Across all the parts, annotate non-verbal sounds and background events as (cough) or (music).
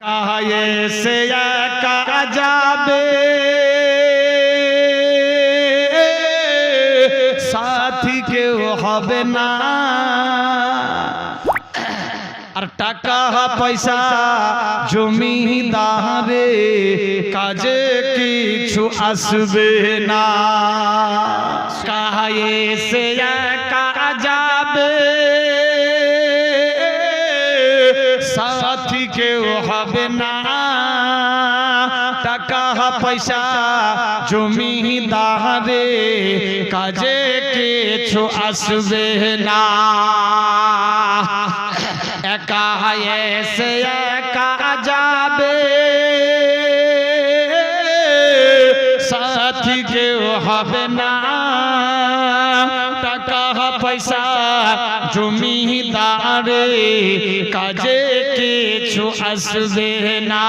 কাহায়ে সে একা যাবে সাথী কেউ হবে না আর টাকা পয়সা জমিদারে কাজে কিছু আসবে না কাহায়ে সে টাকা পয়সা জমিদারে কাজে কিছু আসবে না। একা আসবে না।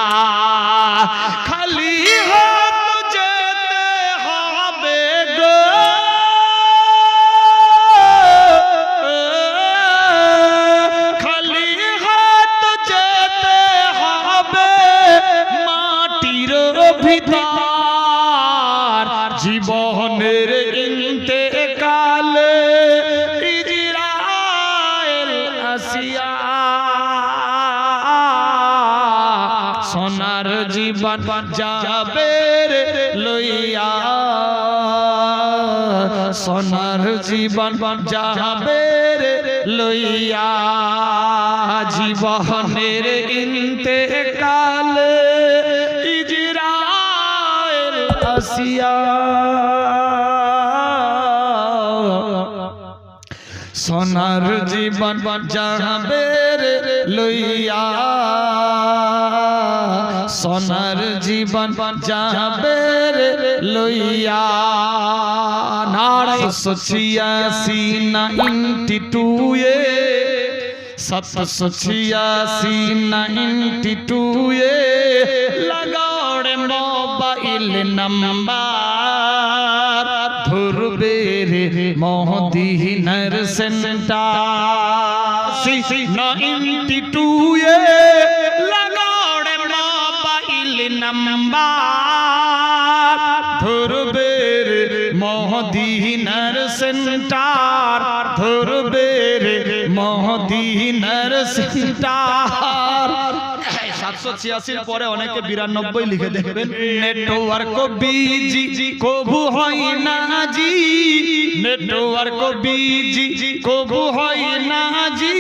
যাবে লইয়া। সোনার জীবন যাবে লইয়া। জীবনের ইন্তেকাল ইজরাইল আসিয়া। সোনার জীবন যাবে লইয়া। সোনার জীবন যাবে লইয়া। নারায়ণ ছিয়াশি নাইনটি টু এ। সাতশো ছিয়াশি নাইনটি টু এ। লাগাও রে মোবাইল নাম্বার। ধরবে রে মহদিনার center. Ninety two A. Number ধরবে রে মহদিনার সেন্টার ধরবে রে মহদিনার সেন্টার। সাতশো ছিয়াশির পরে অনেকে বিরানব্বই লিখে দেখবেন নেটওয়ার্ক বিজি কবু হয় না জি। Network busy. কবু হয় না জি।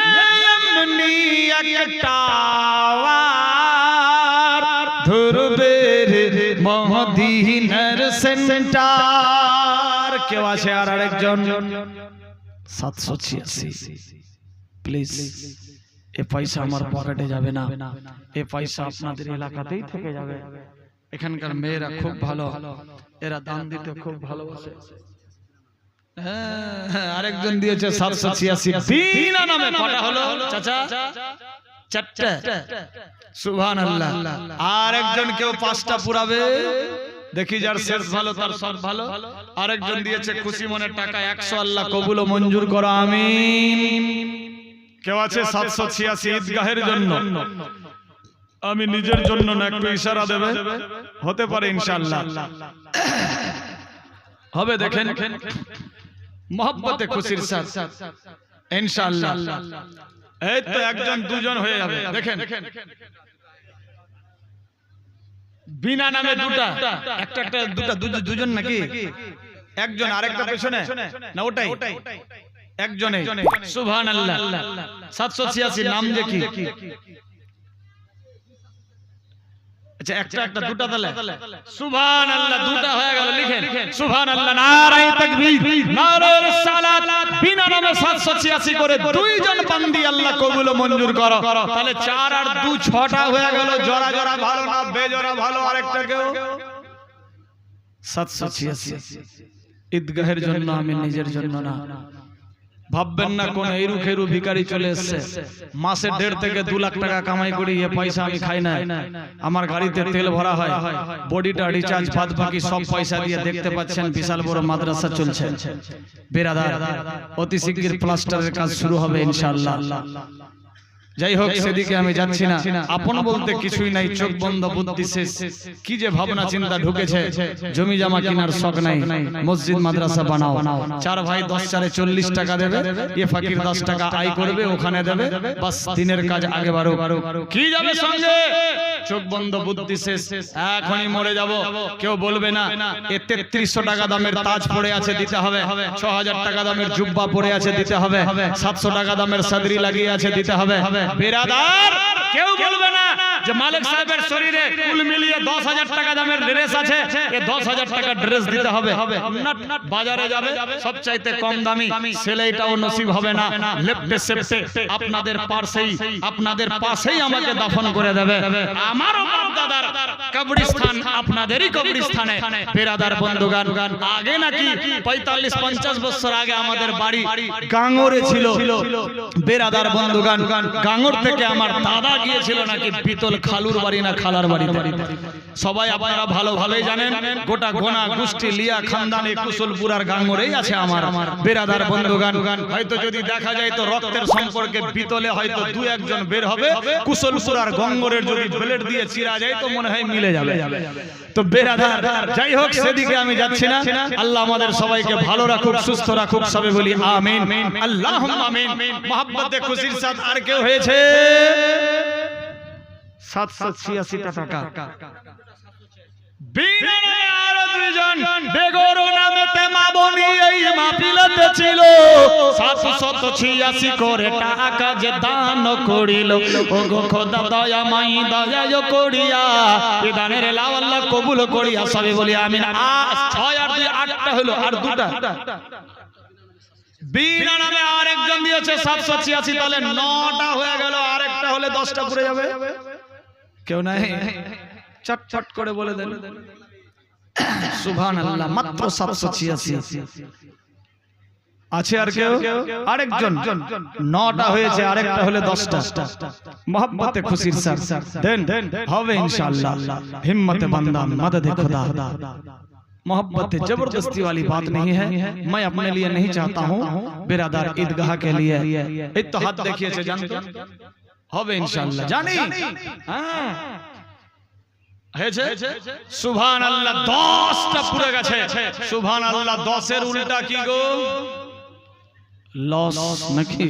এমনি একটা মহদিনার সেন্টার। কেউ আছে আর আরেকজন? সাতশো ছিয়াশি। প্লিজ এ পয়সা আমার পকেটে যাবে না। এ পয়সা আপনাদের এলাকাতেই থেকে যাবে। এখানকার মেয়েরা খুব ভালো। এরা দান দিতে খুব ভালোবাসে। হ্যাঁ, আরেকজন দিয়েছে সাতশো ছিয়াশি। বিনা নামে কটা হলো? চাচা? চারটে। সুভান আল্লাহ আর একজন কেউ পাঁচটা পুরাবে? দেখি যার শেষ ভালো তার সব ভালো। আরেকজন দিয়েছে খুশি মনের টাকা একশো আল্লাহ কবুল ও মঞ্জুর করো আমিন। কেউ আছে সাতশো ছিয়াশি ঈদগাহের জন্য? আমি নিজের জন্য না একটু ইশারা দেবে? হতে পারে ইনশাল্লাহ হবে দেখেন। মহব্বতে খুশির সাথ ইনশাল্লাহ এই তো একজন দুজন হয়ে যাবে। দেখেন। বিনা নামে দুটা। একটা একটা দুটা দুজন নাকি? একজন আরেকটা পেছনে। না ওটাই। একজনে। সাতশো ছিয়াশি নাম যে কি আচ্ছা একটা একটা দুটা তাহলে সুবহান আল্লাহ দুটা হয়ে গেল লিখেন। সুবহান আল্লাহ নারায়ে তাকবীর। নারায়ে রিসালাত বিনা নামে 786 করে দুইজন বান্দি আল্লাহ কবুল মঞ্জুর করো। তাহলে চার আর দু ছটা হয়ে গেল জোড়া জোড়া ভালো না বেজোড়া ভালো আরেকটা কেউ 786 ঈদগাহের জন্য আমি নিজের জন্য না। ভাববেন না কোন এরু খেরু ভিখারি চলে এসছে। মাসে দেড় থেকে দু লাখ টাকা কামাই করি এ পয়সা আমি খাই না আমার গাড়িতে তেল ভরা হয়। বডিটা রিচার্জ বাদ বাকি সব পয়সা দিয়ে দেখতে পাচ্ছেন বিশাল বড় মাদ্রাসা চলছে। বেরাদার অতি শিগগির প্লাস্টারের কাজ শুরু হবে ইনশাআল্লাহ। যাই হোক সেদিকে আমি যাচ্ছি না। আপন বলতে কিছুই নাই চোখ বন্ধ বুদ্ধি শেষ। কি যে ভাবনা চিন্তা ঢুকেছে? জমি জামা কেনার শখ নাই। মসজিদ মাদ্রাসা বানাও। চার ভাই দশ চারে চল্লিশ টাকা দেবে এ ফাকির দশ টাকা আয় করবে ওখানে দেবে। বাস দিনের কাজ আগে বারো কি যাবে সঙ্গে চোখ বন্ধ বুদ্ধি শেষ। এখনই মরে যাব। কেউ বলবে না এ তেত্রিশশো টাকা দামের তাজ পড়ে আছে দিতে হবে। ছ হাজার টাকা দামের জুব্বা পড়ে আছে দিতে হবে। সাতশো টাকা দামের সাদরি লাগিয়ে আছে দিতে হবে। বেরাদার! কেউ বলবে না যে মালিক সাহেবের শরীরে কুল মিলিয়ে দশ হাজার টাকা দামের ড্রেস আছে এ দশ হাজার টাকা ড্রেস দিতে হবে। বাজারে যাবে সবচাইতে কম দামি সেলাইটাও নসিব হবে না। লেফটে সেফটে আপনাদের পাশেই আপনাদের পাশেই আমাকে দাফন করে দেবে। আমারও দাদার কবরস্থান আপনাদেরই কবরস্থানে। বেরাদার বন্ধুগান আগে নাকি পঁয়তাল্লিশ পঞ্চাশ বছর আগে আমাদের বাড়ি গাঙ্গরে ছিল। বেরাদার বন্ধুগান গাঙ্গর থেকে আমার দাদা গিয়েছিল নাকি পিতল খালুর বাড়ি না খালার বাড়ি সবাই আপনারা ভালো ভালোই জানেন, গোটা গোনা গোষ্ঠী, লিয়া, খানদানে কুশলপুরার গাঙ্গরেই আছে আমার বেরাদার বন্ধুগান হয়তো যদি দেখা যায় তো রক্তের সম্পর্কে পিতলে হয়তো দু একজন বের হবে। কুশলপুরার গঙ্গরের যদি ব্লেড দিয়ে চিরা যায় তো মনে হয় মিলে যাবে। তো বেরাদার, যাই হোক, সেদিকে আমি যাচ্ছি না। আল্লাহ আমাদের সবাইকে ভালো রাখুক, সুস্থ রাখুক, সবে বলি আমিন। আল্লাহ আমিন। মোহাম্মতে খুশির সাথ আর কেউ হয়েছে? সাতশো ছিয়াশি টাকা। বিনা নামে আরও দুইজন। বেগর নামেতে মাবনি এই মাহফিলেতে ছিল। সাতশত ছিয়াশি করে টাকা যে দান করিল। ও গো খোদা দয়া মাই দয়া করিয়া এ দানের লাভ কবুল করিয়া সবে বলি আমিন। আ ছয় আর দুই আটটা হলো আর দুটা। বিনা নামে আর একজন দিয়েছে সাতশো ছিয়াশি তাহলে নটা হয়ে গেল আরেকটা হলে দশটা পুরে যাবে। কেউ নাই চটচট করে বলে দেন সুবহান আল্লাহ মাত্র সাতশো ছিয়াশি আছে আর কেউ আরেকজন নটা হয়েছে আরেকটা হলে দশটা মোহাম্মতে খুশির স্যার দেন হবে ইনশাআল্লাহ হিম্মতে বান্দা মদদে খুদা मोहब्बत जबरदस्ती वाली बात नहीं है मैं अपने लिए नहीं चाहता हूँ बिरादार ईदगाह के लिए इत्तेहाद देखिए से जानते হবে ইনশাআল্লাহ। জানি। হ্যাঁ। হয়েছে? সুবহান আল্লাহ দশটা পুরে গেছে। সুবহান আল্লাহ দশের উল্টা কি গো? লস নাকি?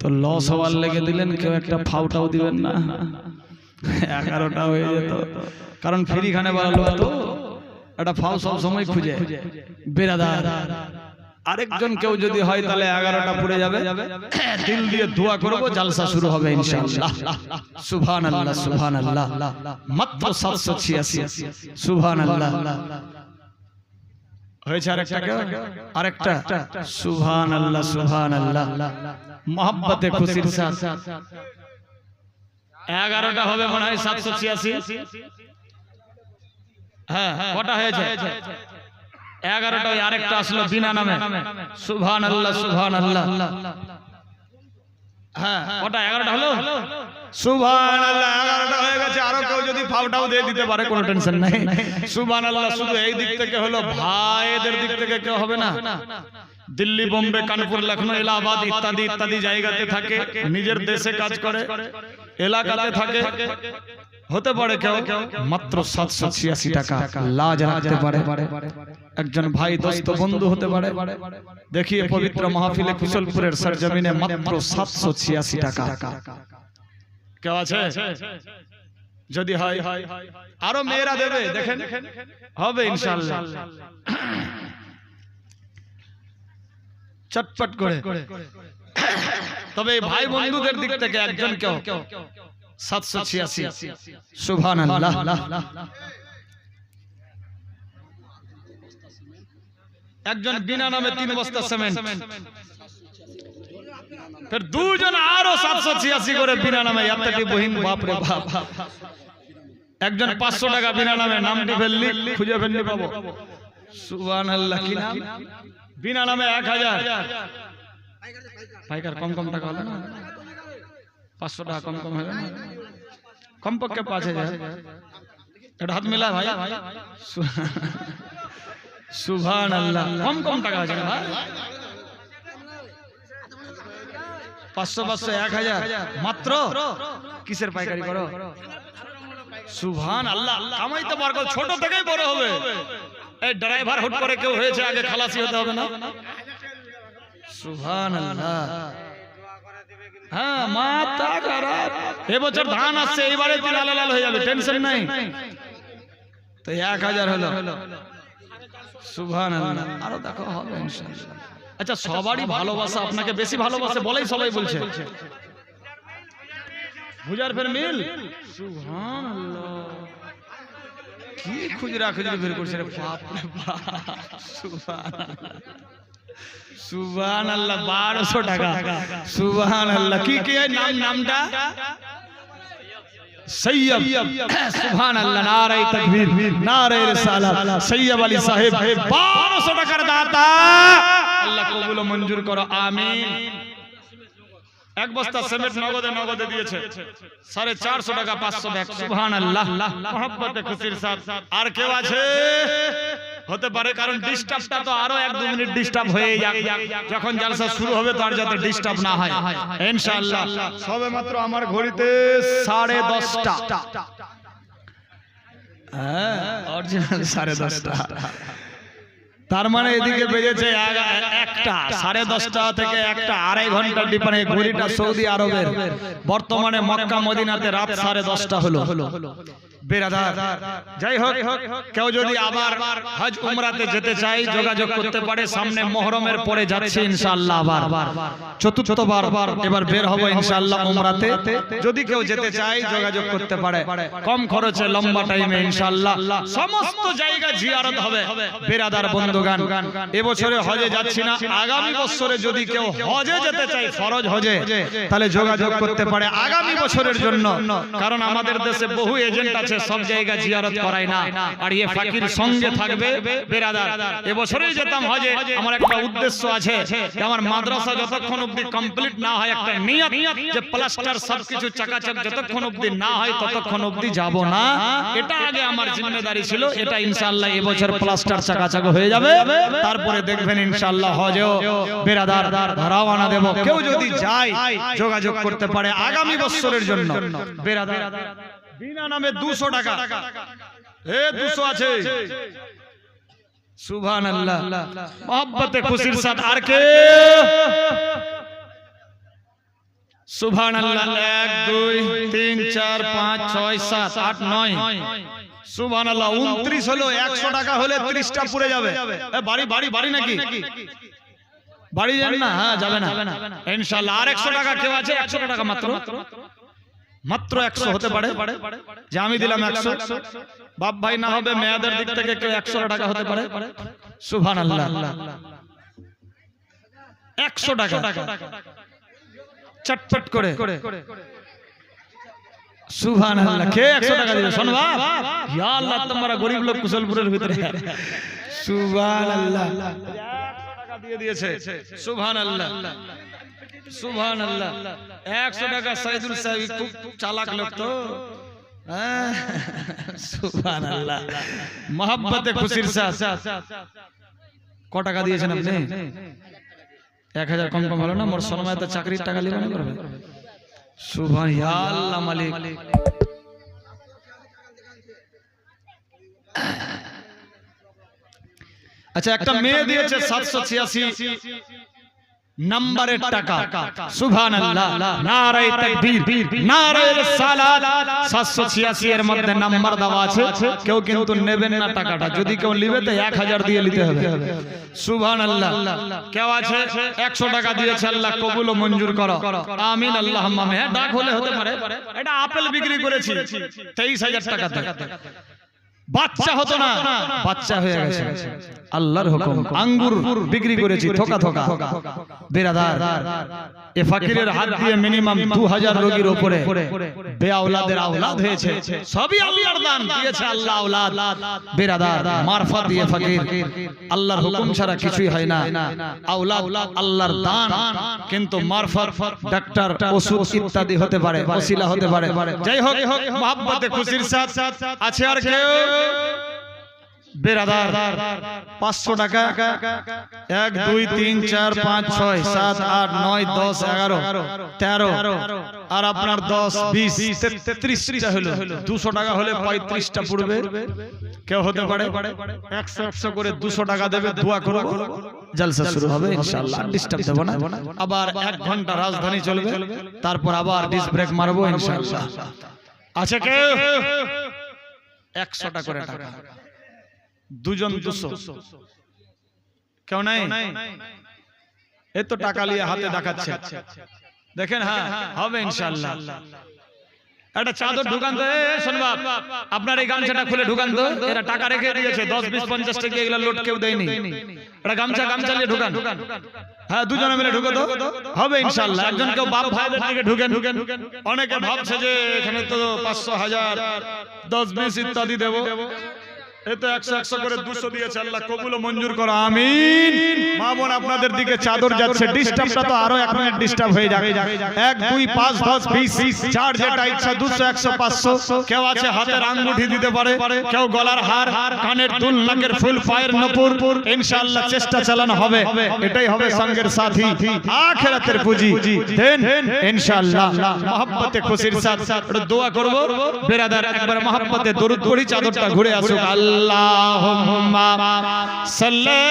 তো লস হওয়ার লেগে দিলেন কেউ একটা ফাউটাও দিবেন না। এগারোটা হয়ে যেত। কারণ ফ্রি খানে বলা লোক তো। একটা ফাউ সব সময় খুঁজে। বেরাদার আরেকজন কেউ যদি হয় তাহলে এগারোটা পুড়ে যাবে। (coughs) দিল দিয়ে দোয়া করব জালসা শুরু হবে ইনশাআল্লাহ। সুবহান আল্লাহ সুবহান আল্লাহ মাত্র সাতশো ছিয়াশি। সুবহান আল্লাহ হয়েছে আরেকটা আরেকটা? সুবহান আল্লাহ সুবহান আল্লাহ মোহাম্মতে খুশির সাথ। এগারোটা হবে মনে হয় সাতশো ছিয়াশি। হ্যাঁ কটা হয়েছে? এগারোটা আরেকটা আসলো বিনা নামে। সুভান আল্লাহ সুভান আল্লাহ হ্যাঁ। কটা? এগারোটা হলো? সুভান আল্লাহ এগারোটা হয়ে গেছে। আরও কেউ যদি ফাউটাও দিয়ে দিতে পারে কোনো টেনশন নাই। সুভান আল্লাহ শুধু এই দিক থেকে হলো। ভাইদের দিক থেকে কেউ হবে না। দিল্লি বোম্বে কানপুর লখনৌ এলাহাবাদ ইত্যাদি ইত্যাদি জায়গাতে থাকে। নিজের দেশে কাজ করে এলাকাতে থাকে। হতে পারে কেউ মাত্র সাতশো ছিয়াশি টাকা লাজ রাখতে পারে। একজন ভাই দোস্ত বন্ধু হতে পারে। দেখিয়ে পবিত্র মাহফিলে কুশলপুরের সরজমিনে মাত্র সাতশো ছিয়াশি টাকা। কেউ আছে? যদি হয় আরও মেয়েরা দেবে দেখেন। হবে ইনশাল্লাহ। চটপট করে। তবে ভাই বন্ধুদের দিক থেকে একজন কেউ। সাতশো ছিয়াশি। সুভান একজন বিনা নামে তিন বস্তা সিমেন্ট। ফের দুজন আরও সাতশো ছিয়াশি করে বিনা নামে। এতটি বহিন বাপরে বাপ। একজন পাঁচশো টাকা বিনা নামে নামটি ফেললি খুঁজে ফেললি পাবো। সুবান আল্লাহ কি নাম? বিনা নামে এক হাজার। পাইকার কম কম টাকা হলো না? পাঁচশো টাকা কম কম হবে না? কমপক্ষে পাঁচ হাজার। এটা হাত মিলা ভাই। সুভান আল্লাহ কম কম টাকা আছে ভাই? পাঁচশো পাঁচশো এক হাজার। মাত্র? কিসের পাইকারি করো? সুভান আল্লাহ কামাই তো করো, ছোট থেকেই বড় হবে। এই ড্রাইভার হুট করে কেউ হয়েছে আগে খালাসি হতে হবে না? সুভান আল্লাহ হ্যাঁ মাথা খারাপ। এবছর ধান আসছে এবারে তুই লাল লাল হয়ে যাবে টেনশন নাই। তো এক হাজার হলো। সুভান আরও দেখো হবে ইনশাআল্লাহ। আচ্ছা সবারই ভালোবাসা আপনাকে বেশি ভালোবাসে বলেই সবাই বলছে। বুঝার ফের মিল? সুভান কি খুচরা খুচরি বের করছে রে বাপ রে বাপ। সুভান সুভান আল্লাহ বারোশো টাকা। সুভান আল্লাহ কি কি নাম নামটা? সৈয়দ সুভান আল্লাহ নারাই তাকবীর নারাই রিসালাত। সৈয়দ আলী সাহেব 1200 টাকার দাতা। আল্লাহ কবুল ও মঞ্জুর করো আমিন। এক বস্তা সিমেন্ট নগদে নগদে দিয়েছে। সাড়ে চারশো টাকা পাঁচশো ব্যাগ। সুবহান আল্লাহ মহব্বতে খুশির সাথ আর কেউ আছে? হতে পারে কারণ ডিস্টার্বটা তো আরও এক দু মিনিট ডিস্টার্ব হয়ে যাক। যখন জালসা শুরু হবে তার যাতে ডিস্টার্ব না হয়। ইনশাআল্লাহ। সবে মাত্র আমার ঘড়িতে সাড়ে দশটা। হ্যাঁ অরিজিনাল (laughs) সাড়ে দশটা। তার মানে এদিকে বেজেছে একটা। সাড়ে দশটা থেকে একটা আড়াই ঘণ্টার ডিফারেন্স ঘড়িটা সৌদি আরবের। বর্তমানে মক্কা মদিনাতে রাত সাড়ে দশটা হলো। বেরাদার। যাই হোক কেউ যদি আবার হজ উমরাতে যেতে চাই যোগাযোগ করতে পারে সামনে মোহরমের পরে যাচ্ছে ইনশাআল্লাহ আবার। চতুর্থবার এবার বের হব ইনশাআল্লাহ উমরাতে। যদি কেউ যেতে চায় যোগাযোগ করতে পারে। কম খরচে লম্বা টাইমে ইনশাআল্লাহ। সমস্ত জায়গা জিয়ারত হবে। বেরাদার বন্ধুগান। এবছরে হজে যাচ্ছি না। আগামী বছরে যদি কেউ হজে যেতে ফরজ হজে তাহলে যোগাযোগ করতে পারে আগামী বছরের জন্য। কারণ আমাদের দেশে বহু এজেন্ট আছে সব জায়গা জিয়ারত করায় না। আর ইয়ে ফাকির সঙ্গে থাকবে বেরাদার। এবছরেই যেতাম হজে আমার একটা উদ্দেশ্য আছে যে আমার মাদ্রাসা যতক্ষণ অবধি কমপ্লিট না হয় একটা নিয়ত যে প্লাস্টার সবকিছু চাকাচক যতক্ষণ অবধি না হয় ততক্ষণ অবধি যাব না। এটা আগে আমার জিম্মেদারি ছিল এটা ইনশাআল্লাহ এবছর প্লাস্টার চাকাচক হয়ে যাবে। তারপরে দেখবেন ইনশাআল্লাহ হজেও বেরাদার রওনা দেব। কেউ যদি যায় যোগাযোগ করতে পারে আগামী বছরের জন্য। বেরাদার বিনা নামে দুশো টাকা। এ দুশো আছে। সুভান আল্লাহ মোহাব্বতে খুশির সাথে আর কে সুভান আল্লাহ এক দুই তিন চার পাঁচ ছয় সাত আট নয়। সুভান আল্লাহ উনত্রিশ হলো একশো টাকা হলে ত্রিশটা পুড়ে যাবে। বাড়ি বাড়ি বাড়ি নাকি? বাড়ি যান না? হ্যাঁ যাবে না। ইনশাল্লাহ আর একশো টাকা কেউ আছে? একশো টাকা মাত্র? মাত্র একশো হতে পারে। যে আমি দিলাম একশো। বাপ ভাই না হবে মেয়াদের দিক থেকে কেউ একশো টাকা হতে পারে। সুভান আল্লাহ একশো টাকা। চটপট করে। সুভান আল্লাহ কে একশো টাকা দিবে? শোন ইয়া আল্লাহ তোমরা গরিব লোক কুশলপুরের ভিতরে। সুভান আল্লাহ দিয়ে দিয়েছে। সুভান আল্লাহ সুভান আল্লাহ একশো টাকা সাইদুল সাহেব খুব চালাক লোক তো। হ্যাঁ, সুভান আল্লাহ মহাব্বতে খুশির সাথ। ক টাকা দিয়েছেন আপনি? এক হাজার কম কম হলো না? মোর সময় তো চাকরির টাকা লিবে না করবে। সুভান আল্লাহ মালিক। আচ্ছা একটা মেয়ে দিয়েছে সাতশো ছিয়াশি। নাম্বারের টাকা সুবহান আল্লাহ নারায়ে তাকবীর নারায়ে রিসালাত 786 এর মধ্যে নাম্বার দেওয়া আছে কেউ কিন্তু নেবেন না টাকাটা যদি কেউ নেবে তো 1000 দিয়ে নিতে হবে সুবহান আল্লাহ কেউ আছে 100 টাকা দিয়েছে আল্লাহ কবুল ও মঞ্জুর করো আমিন আল্লাহুম্মা হ্যাঁ, ডাক হলে হতে পারে এটা আপেল বিক্রি করেছি 23000 টাকাতে বাচ্চা হতো না বাচ্চা হয়ে গেছে। আল্লাহর হুকুম আঙ্গুর বিক্রি করেছি থোকা থোকা বেরাদার এ ফাকিরের হাত দিয়ে মিনিমাম 2000 রোগীর আওলাদ হয়েছে। সবই আল্লাহর দান দিয়েছে আল্লাহ আওলাদ। বেরাদার মারফত দিয়ে ফাকির। আল্লাহর হুকুম ছাড়া কিছুই হয় না। আওলাদ আল্লাহর দান কিন্তু মারফত ডাক্তার ওষুধ ইত্যাদি হতে পারে ওসিলা হতে পারে। যাই হোক মহব্বতে খুশির সাথ আছে আর কেউ? পাঁচশো টাকা। এক, দুই, তিন, চার, পাঁচ, ছয়, সাত, আট, নয়, দশ, এগারো, তেরো, আর আপনার দশ দুশো টাকা হলে পঁয়ত্রিশটা কেউ একশো একশো করে দুশো টাকা দেবে জলসা আবার এক ঘণ্টা রাজধানী চলবে, তারপর আবার ডিস ব্রেক মারবো আছে কেউ? একশোটা করে টাকা। দুজন দুশো। কেউ নাই? এই তো টাকা নিয়ে হাতে দেখাচ্ছে। দেখেন হ্যাঁ হবে ইনশাআল্লাহ একটা চাদর ঢুকান তো এ, শোন আপনার এই গামছাটা খুলে ঢুকান তো এরা টাকা রেখে দিয়েছে দশ বিশ পঞ্চাশ টাকা এগুলা লোট কেউ দেয়নি। একটা গামছা গামছা নিয়ে ঢুকান। হ্যাঁ দুজনে মিলে ঢুকে তো। হবে ইনশাল্লাহ। একজন কেউ বাপ ভাইদের দিকে ঢুকেন। অনেকে ভাবছে যে এখানে তো পাঁচশো হাজার দশ বিশ ইত্যাদি দেবো। এ তো একশো একশো করে দুশো দিয়েছে। আল্লাহ কবুল মঞ্জুর করো। আমিন। মা বোন আপনাদের দিকে চাদর যাচ্ছে ডিস্টার্বটা তো আরও এক মিনিট ডিস্টার্ব হয়ে যাবে এক, দুই, পাঁচ, দশ, বিশ, চার যেটা ইচ্ছা, দুশো, একশো, পাঁচশো। কেউ আছে হাতের আঙ্গুঠি দিতে পারে, কেউ গলার হার, কানের দুল, নাকের ফুল, পায়ের নপুর। ইনশাআল্লাহ চেষ্টা চালানো হবে। এটাই হবে সঙ্গের সাথী। আখেরাতের পুঁজি। দেন ইনশাআল্লাহ। মহব্বতে খুশির সাথ। দোয়া করব। বেরাদার, একবার মহব্বতে দরুদ পড়ি, চাদরটা ঘুরে আসুক। আল্লাহুম্মা সাল্লি